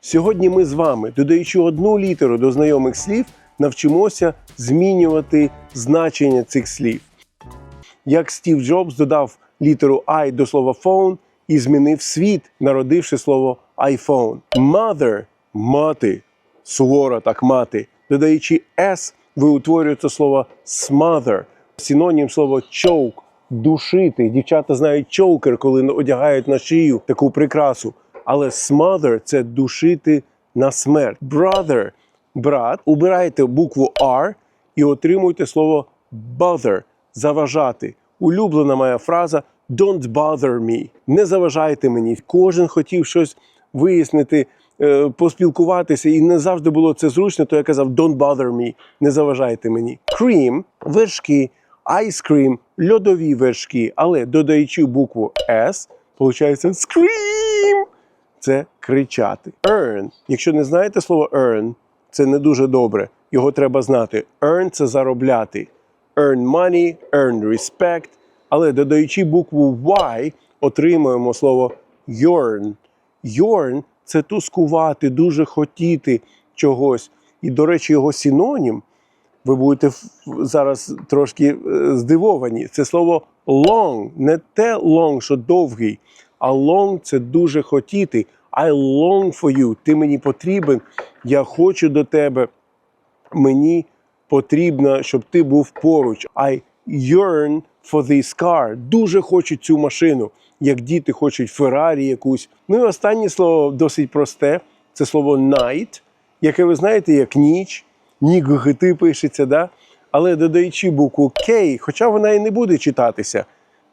Сьогодні ми з вами, додаючи одну літеру до знайомих слів, навчимося змінювати значення цих слів. Як Стів Джобс додав літеру I до слова phone і змінив світ, народивши слово iPhone. Mother – мати, сувора так мати. Додаючи S, утворюєте слово smother. Синонім слова choke – душити. Дівчата знають чоукер, коли одягають на шию таку прикрасу. Але smother – це душити на смерть. Brother – брат. Убирайте букву R і отримуйте слово bother – заважати. Улюблена моя фраза Don't bother me. Не заважайте мені. Кожен хотів щось вияснити, е, поспілкуватися, і не завжди було це зручно, то я казав Don't bother me, не заважайте мені. Cream – вершки, ice cream – льодові вершки, але додаючи букву S, виходить scream – це кричати. Earn. Якщо не знаєте слово earn, це не дуже добре. Його треба знати. Earn – це заробляти. Earn money, earn respect. Але додаючи букву Y, отримуємо слово yearn. Yearn – це тускувати, дуже хотіти чогось. І, до речі, його синонім, ви будете зараз трошки е, здивовані. Це слово long, не те long, що довгий, а long – це дуже хотіти. I long for you. Ти мені потрібен. Я хочу до тебе. Мені потрібно, щоб ти був поруч. I yearn for this car. Дуже хочу цю машину, як діти хочуть Феррарі якусь. Ну і останнє слово досить просте. Це слово night, яке ви знаєте як ніч. Ніггти пишеться, да? але додаючи букву K, хоча вона і не буде читатися,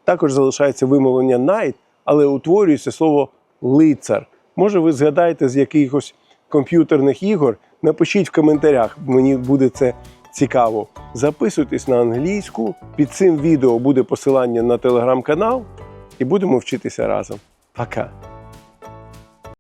також залишається вимовлення night, але утворюється слово лицар. Може, ви згадаєте з якихось комп'ютерних ігор? Напишіть в коментарях, мені буде це цікаво. Записуйтесь на англійську. Під цим відео буде посилання на телеграм-канал, і будемо вчитися разом. Пока!